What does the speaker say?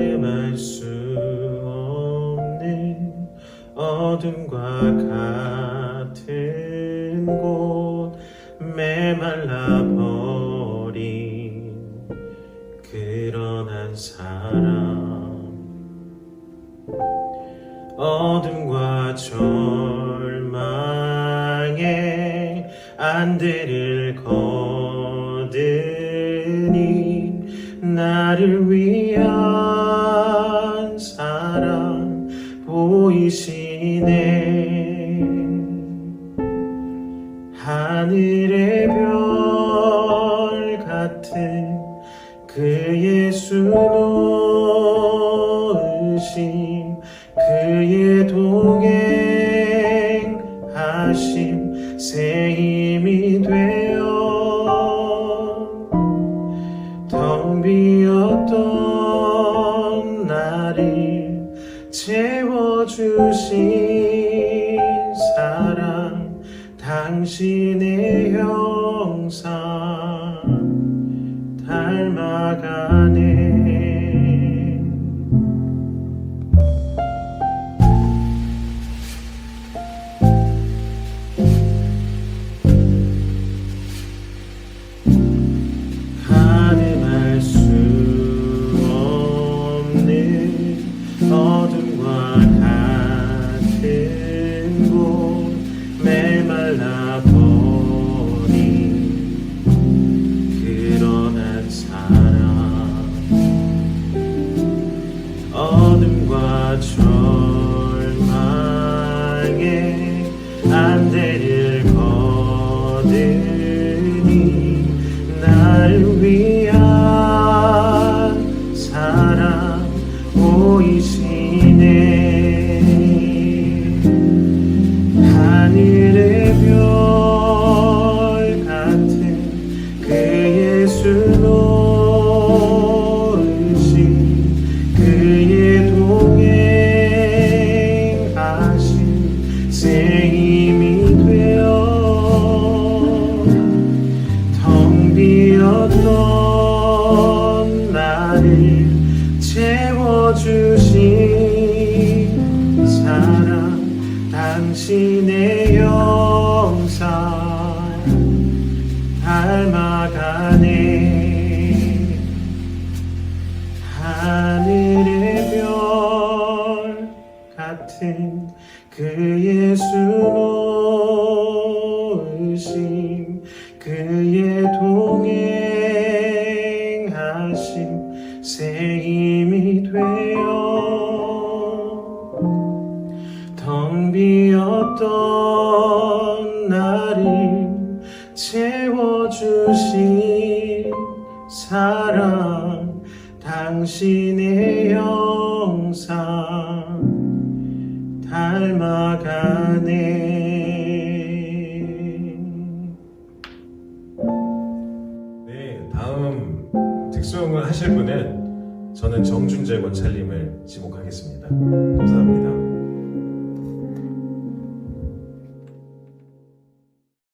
가늠할 수 없는 어둠과 같은 곳 메말라 버린 그런 한 사람. 어둠과 절망의 안대를 거드니 나를 위한 보이시네 하늘의 별 같은 그 예수 놓으심 그의 동행하심 새 힘이 되어 텅 비었던 나를 주신 사랑 당신의 형상 닮아가네 절망의 안대를 거드니 나를 위한 사랑 보이시 채워주신 사랑 당신의 영상 닮아가네 하늘의 별 같은 그 예수 놓으심 그의 동행하심 새 텅 비었던 나를 채워주신 사랑 당신의 영상 닮아가네 네, 다음 특송을 하실 분은 저는 정준재 권찰님을 지목하겠습니다. 감사합니다.